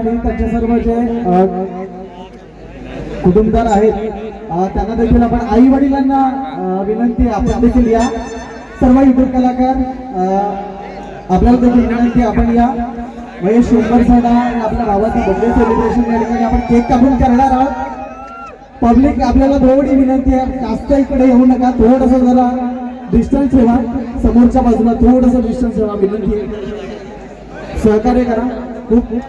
आणि त्यांचे सर्व जे कुटुंबदार आहेत त्यांना देखील आपण आई वडिलांना विनंती आपण देखील या. सर्व युट्यूब कलाकार आपल्याला देखील विनंती आपण या. महेश शंभर साडा आपल्या भावाचं बर्थडे सेलिब्रेशन या ठिकाणी आपण केक कापून करणार आहोत. पब्लिक आपल्याला थोडी विनंती आहे जास्त इकडे येऊ नका थोडंसं जरा डिस्टन्स ठेवा. समोरच्या बाजूला थोडंसं डिस्टन्स ठेवा विनंती आहे. सहकार्य करा. खूप खूप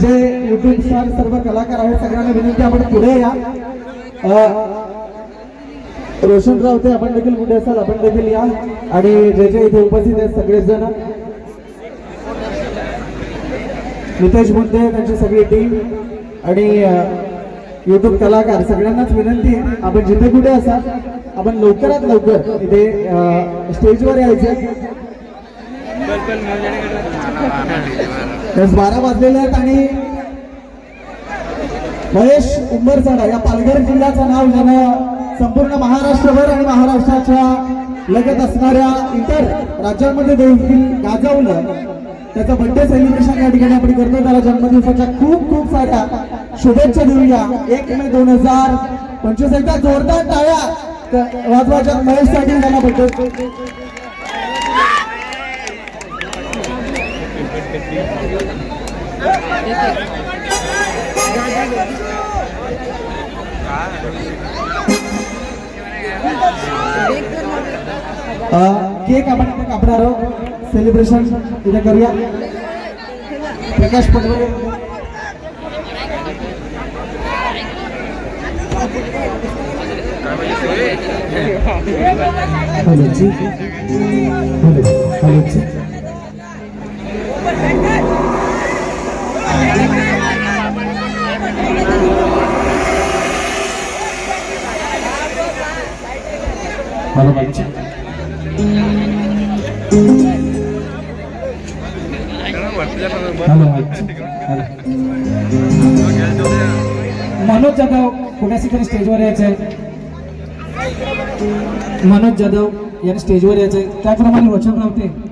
जे युट्यूब स्टार सर्व कलाकार आहेत सगळ्यांना विनंती आपण पुढे या. रोशन रावते आपण देखील कुठे असाल आपण देखील या. आणि जे जे इथे उपस्थित आहेत सगळेच जण. नितेश मुंडे त्यांची सगळी टीम आणि युट्यूब कलाकार सगळ्यांनाच विनंती आहे. आपण जिथे कुठे असाल आपण लवकरात लवकर इथे स्टेजवर यायचे बस बारा वाजलेले आहेत आणि महेश उंबरसाडा या पालघर जिल्ह्याचं नाव ज्यानं संपूर्ण महाराष्ट्रभर आणि महाराष्ट्राच्या लगत असणाऱ्या इतर राज्यांमध्ये देखील गाजवलं. त्याचं बर्थडे सेलिब्रेशन या ठिकाणी आपण करतो त्याला जन्मदिवसाच्या खूप खूप साऱ्या शुभेच्छा देऊया. एक मे दोन हजार पंचवीस. एकदा जोरदार टाळ्या. वाजवाच्या महेशसाठी त्यांना बर्थडे केक आपण इथे कापणार आहोत सेलिब्रेशन इथे करूया Prakash Patwale hello ji hello hello ji Manoj Jadhav कुणाशी तरी स्टेजवर यायचंय. मनोज जाधव यांनी स्टेजवर यायचंय. त्याप्रमाणे वचन रावते.